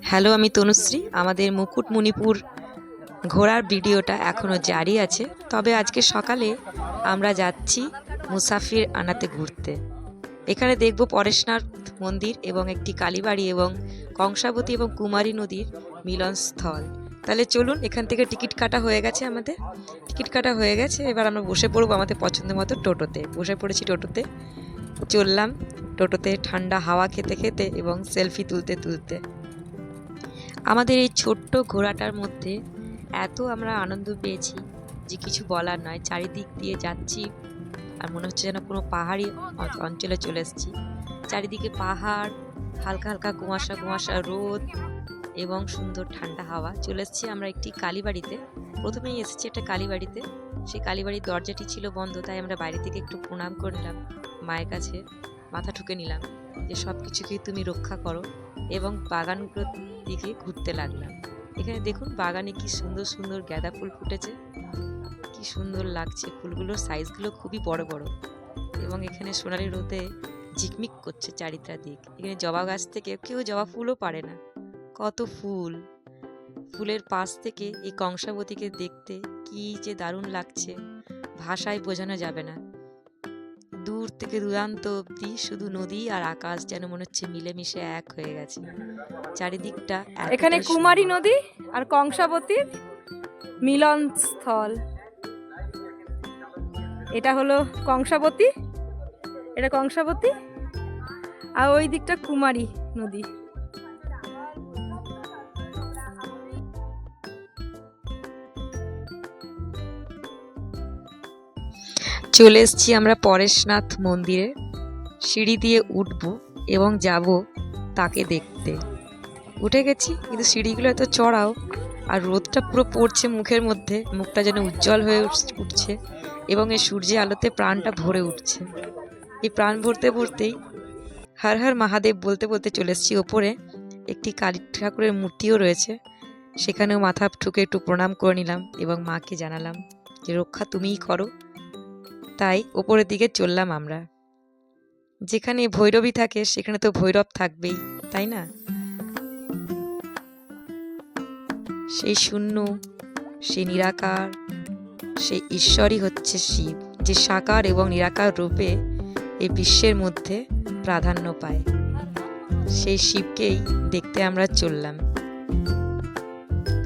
Hello, আমি তনুশ্রী। আমাদের মুকুটমণিপুর ঘোরার ভিডিওটা এখনও জারি আছে। তবে আজকে সকালে আমরা যাচ্ছি মুসাফির আনাতে ঘুরতে। এখানে দেখব পরেশনাথ মন্দির এবং একটি কালীবাড়ি এবং কংসাবতী এবং কুমারী নদীর মিলনস্থল। তাহলে চলুন, এখান থেকে টিকিট কাটা হয়ে গেছে আমাদের। টিকিট কাটা হয়ে গেছে। এবার আমরা বসে পড়ব আমাদের পছন্দ মতো টোটোতে। বসে পড়েছি টোটোতে। চললাম টোটোতে ঠান্ডা হাওয়া খেতে খেতে এবং সেলফি তুলতে তুলতে। আমাদের এই ছোট্ট ঘোড়াটার মধ্যে এত আমরা আনন্দ পেয়েছি যে কিছু বলার নয়। চারিদিক দিয়ে যাচ্ছি আর মনে হচ্ছে যেন কোনো পাহাড়ি অঞ্চলে চলে এসেছি। চারিদিকে পাহাড়, হালকা হালকা কুয়াশা কুয়াশা রোদ এবং সুন্দর ঠান্ডা হাওয়া। চলে এসেছি আমরা একটি কালীবাড়িতে। প্রথমেই এসেছি একটা কালীবাড়িতে। সেই কালীবাড়ির দরজাটি ছিল বন্ধ, তাই আমরা বাইরে থেকে একটু প্রণাম করে নিলাম। মায়ের কাছে মাথা ঠুকে নিলাম যে সব কিছুকেই তুমি রক্ষা করো। এবং বাগানগুলোর দিকে ঘুরতে লাগলাম। এখানে দেখুন বাগানে কি সুন্দর সুন্দর গাঁদা ফুল ফুটেছে। কি সুন্দর লাগছে ফুলগুলোর সাইজগুলো খুবই বড় বড়। এবং এখানে সোনালি রোদে ঝিকমিক করছে চারিটা দিক এখানে জবা গাছ থেকে কেউ জবা ফুলও পারে না। কত ফুল! ফুলের পাশ থেকে এই কংসাবতীকে দেখতে কি যে দারুণ লাগছে। ভাষায় বোঝানো যাবে না। দূর থেকে দূরান্ত অব্দি শুধু নদী আর আকাশ যেন মনে হচ্ছে মিলেমিশে এক হয়ে গেছে। চারিদিকটা এখানে কুমারী নদী আর কংসাবতীর মিলন স্থল এটা হলো কংসাবতী এটা কংসাবতী আর ওই দিকটা কুমারী নদী। চলে এসেছি আমরা পরেশনাথ মন্দিরে। সিঁড়ি দিয়ে উঠবো এবং যাব তাকে দেখতে। উঠে গেছি, কিন্তু সিঁড়িগুলো এত চড়াও, আর রোদটা পুরো পড়ছে মুখের মধ্যে, মুখটা যেন উজ্জ্বল হয়ে উঠছে এবং এই সূর্যের আলোতে প্রাণটা ভরে উঠছে। এই প্রাণ ভরতে ভরতেই হর হর মহাদেব বলতে বলতে চলে এসেছি ওপরে। একটি কালী ঠাকুরের মূর্তিও রয়েছে, সেখানেও মাথা ঠুকে একটু প্রণাম করে নিলাম এবং মাকে জানালাম যে, রক্ষা তুমিই করো। তাই ওপরের দিকে চললাম আমরা। যেখানে ভৈরবী থাকে, সেখানে তো ভৈরব থাকবেই, তাই না? সেই শূন্য, সেই নিরাকার, সেই ঈশ্বরই হচ্ছে শিব, যে সাকার এবং নিরাকার রূপে এই বিশ্বের মধ্যে প্রাধান্য পায়। সেই শিবকেই দেখতে আমরা চললাম।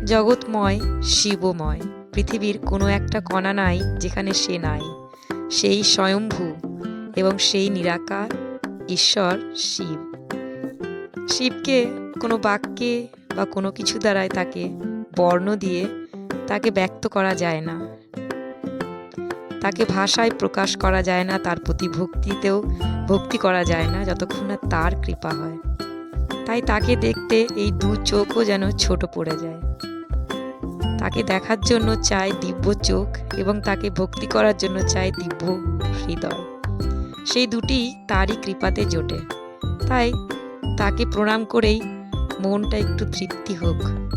জগৎময়, শিবময়, পৃথিবীর কোনো একটা কণা নাই যেখানে সে নাই। সেই স্বয়ম্ভু এবং সেই নিরাকার ঈশ্বর শিব। শিবকে কোনো বাক্যে বা কোনো কিছু দ্বারাই তাকে বর্ণ দিয়ে তাকে ব্যক্ত করা যায় না। তাকে ভাষায় প্রকাশ করা যায় না, তার প্রতি ভক্তিতেও ভক্তি করা যায় না, যতক্ষণ না তার কৃপা হয়। তাই তাকে দেখতে এই দু চোখও যেন ছোট পড়ে যায়। তাকে দেখার জন্য চাই দিব্য চোখ এবং তাকে ভক্তি করার জন্য চাই দিব্য হৃদয়। সেই দুটি তারই কৃপাতে জোটে। তাই তাকে প্রণাম করেই মনটা একটু তৃপ্তি হোক,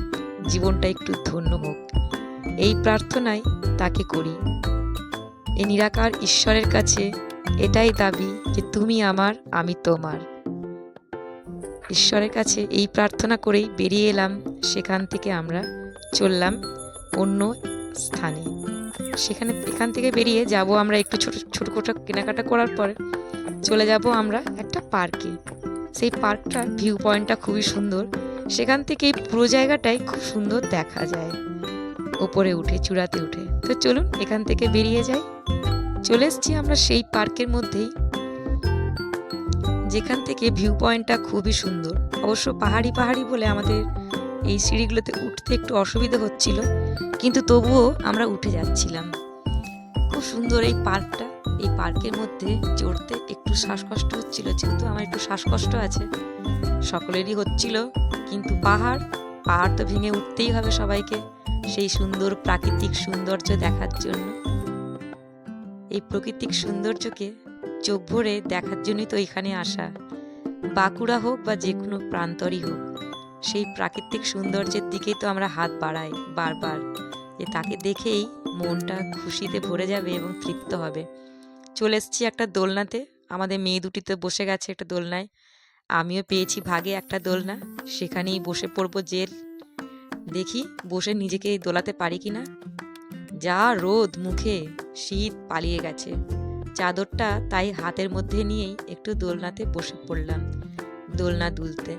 জীবনটা একটু ধন্য হোক। এই প্রার্থনাই তাকে করি। এই নিরাকার ঈশ্বরের কাছে এটাই দাবি যে তুমি আমার, আমি তোমার। ঈশ্বরের কাছে এই প্রার্থনা করেই বেরিয়ে এলাম, সেখান থেকে আমরা চললাম অন্য স্থানে। সেখানে এখান থেকে বেরিয়ে যাব আমরা একটু ছোট, ছোটোখাটো কেনাকাটা করার পরে। চলে যাব আমরা একটা পার্কে। সেই পার্কটার ভিউ পয়েন্টটা খুবই সুন্দর। সেখান থেকে পুরো জায়গাটাই খুব সুন্দর দেখা যায়। ওপরে উঠে, চূড়াতে উঠে। তো চলুন এখান থেকে বেরিয়ে যাই। চলে এসছি আমরা সেই পার্কের মধ্যেই। যেখান থেকে ভিউ পয়েন্টটা খুবই সুন্দর। অবশ্য পাহাড়ি পাহাড়ি বলে আমাদের এই সিঁড়িগুলোতে উঠতে একটু অসুবিধা হচ্ছিল, কিন্তু তবুও আমরা উঠে যাচ্ছিলাম। খুব সুন্দর এই পার্কটা, এই পার্কের মধ্যে চড়তে একটু শ্বাসকষ্ট হচ্ছিল, যেহেতু আমার একটু শ্বাসকষ্ট আছে। সকলেরই হচ্ছিল, কিন্তু পাহাড় পাহাড় তো ভেঙে উঠতেই হবে সবাইকে, সেই সুন্দর প্রাকৃতিক সৌন্দর্য দেখার জন্য। এই প্রাকৃতিক সৌন্দর্যকে চোখ ভরে দেখার জন্যই তো এখানে আসা। বাঁকুড়া হোক বা যে কোনো প্রান্তরই হোক। সেই প্রাকৃতিক সৌন্দর্যের দিকেই তো আমরা হাত বাড়াই বারবার। যে তাকে দেখেই মনটা খুশিতে ভরে যাবে এবং তৃপ্ত হবে। চলে এসেছি একটা দোলনাতে। আমাদের মেয়ে দুটি তো বসে গেছে একটা দোলনায়। আমিও পেয়েছি ভাগে একটা দোলনা। সেখানেই বসে পড়ব জেল। দেখি বসে নিজেকে দোলাতে পারি কি না যা রোদ মুখে শীত পালিয়ে গেছে। চাদরটা তাই হাতের মধ্যে নিয়েই একটু দোলনাতে বসে পড়লাম। দোলনা দুলতে।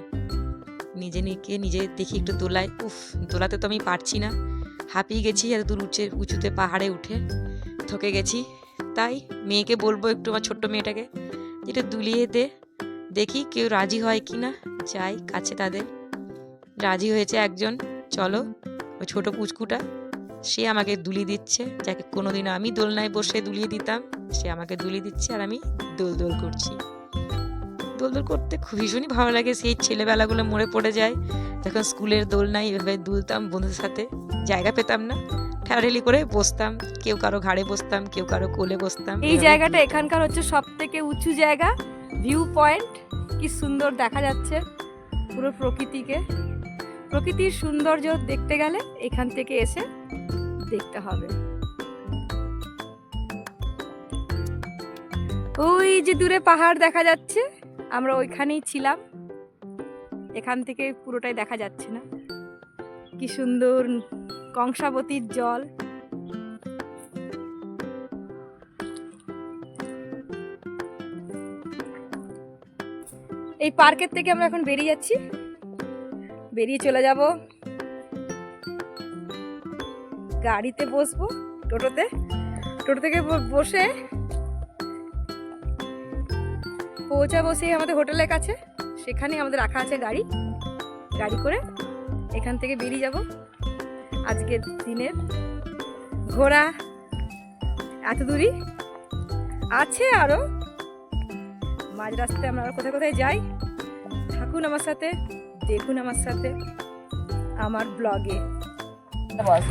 নিজে নিজে নিজে দেখি একটু দোলায়। উফ, দোলাতে তো আমি পারছি না। হাঁপিয়ে গেছি এত দূর উঁচে, উঁচুতে পাহাড়ে উঠে থকে গেছি। তাই মেয়েকে বলব একটু আমার ছোট্ট মেয়েটাকে, যেটা দুলিয়ে দে। দেখি কেউ রাজি হয় কি না, যাই কাছে তাদের। রাজি হয়েছে একজন, চলো, ওই ছোট পুচকুটা, সে আমাকে দুলি দিচ্ছে। যাকে কোনোদিন আমি দোলনায় বসে দুলিয়ে দিতাম, সে আমাকে দুলি দিচ্ছে আর আমি দোল দোল করছি। দোল দোল করতে ভীষণই ভালো লাগে। সেই ছেলেবেলাগুলো মরে পড়ে যায়। যখন স্কুলের দোল নাই এভাবে দুলতাম বন্ধুদের সাথে। জায়গা পেতাম না। ঠেলাঠেলি করে বসতাম। কেউ কারও ঘাড়ে বসতাম কেউ কারও কোলে বসতাম। এই জায়গাটা এখানকার হচ্ছে সব থেকে উঁচু জায়গা। View point. কি সুন্দর দেখা যাচ্ছে পুরো প্রকৃতিকে। প্রকৃতির সৌন্দর্য দেখতে গেলে এখান থেকে এসে দেখতে হবে। ওই যে দূরে পাহাড় দেখা যাচ্ছে। আমরা ওইখানেই ছিলাম। এখান থেকে পুরোটাই দেখা যাচ্ছে না। কি সুন্দর কংসাবতীর জল। এই পার্কের থেকে আমরা এখন বেরিয়ে যাচ্ছি। বেরিয়ে চলে যাব। গাড়িতে বসবো, টোটোতে। টোটো থেকে বসে পৌঁছাবো সেই আমাদের হোটেলের কাছে। সেখানে আমাদের রাখা আছে গাড়ি। গাড়ি করে এখান থেকে বেরিয়ে যাব। আজকের দিনের ঘোরা এত দূরই? আছে আরও মাঝ রাস্তায় আমরা আরও কোথায় কোথায় যাই? থাকুন আমার সাথে, দেখুন আমার সাথে, আমার ব্লগে। বস।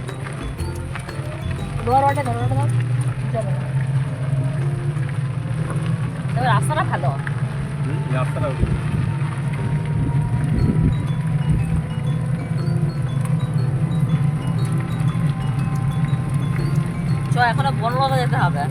তবে রাস্তাটা ভালো। চ এখনও বনলতা যেতে হবে।